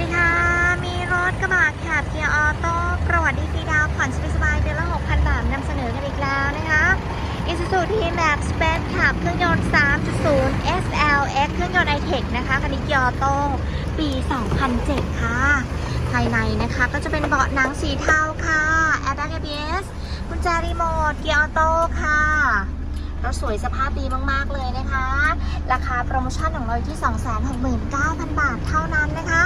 ดีค่ะ มีรถกระบะแคบเกียร์ออโต้ประวัติดีฟรีดาวผ่อนสบายๆเดือนละ 6,000 บาทนำเสนอกันอีกแล้วนะคะ Isuzu T-Max Space ขับเครื่องยนต์ 3.0 SLX เครื่องยนต์ i-Tech นะคะคันนี้เกียร์ออโต้ปี 2007 ค่ะ ภายในนะคะก็จะเป็นเบาะหนังสีเทาค่ะ Airbag ABS กุญแจรีโมทเกียร์ออโต้ค่ะรถสวยสภาพดีมาก ๆ เลยนะคะ ราคาโปรโมชั่นของเราอยู่ที่ 269,000 บาทเท่านั้นนะคะ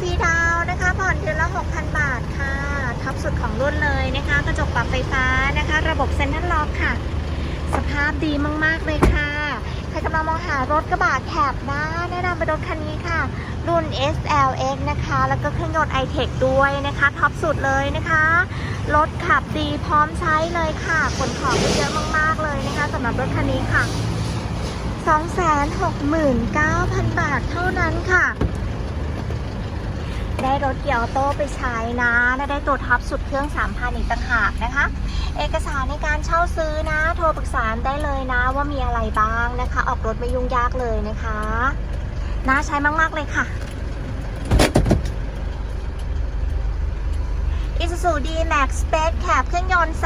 ฟรีดาวนะคะผ่อนเดือนละ 6,000 บาทค่ะ ท็อปสุดของรุ่นเลยนะคะ กระจกปรับไฟฟ้านะคะ ระบบเซ็นทรัลล็อกค่ะ สภาพดีมากๆเลยค่ะ ใครกำลังมองหารถกระบะแคบนะแนะนำไปรถคันนี้ค่ะ รุ่น SLX นะคะ แล้วก็เครื่องยนต์ i-Tech ด้วยนะคะ ท็อปสุดเลยนะคะ รถขับดีพร้อมใช้เลยค่ะขนของเยอะมากๆเลยนะคะสำหรับรถคันนี้ค่ะ269,000 บาทเท่านั้นค่ะ รถเกียร์ออโต้ไปใช้นะและได้ตัวท็อปสุดเครื่อง 3,000 อีกต่างหากนะคะ เอกสารในการเช่าซื้อนะ โทรปรึกษาได้เลยนะว่ามีอะไรบ้างนะคะ ออกรถไม่ยุ่งยากเลยนะคะน่าใช้มาก ๆ เลยค่ะ Isuzu D-Max Space Cab เครื่องยนต์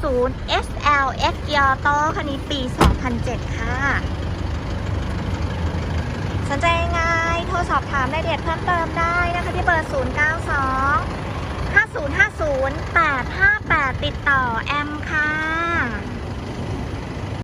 3.0 SLX เกียร์ออโต้คันนี้ปี 2007 ค่ะ สนใจยังไง โทรสอบถามรายละเอียดเพิ่มเติมได้ บอร์ 092 5050 858 ติดต่อแอมค่ะ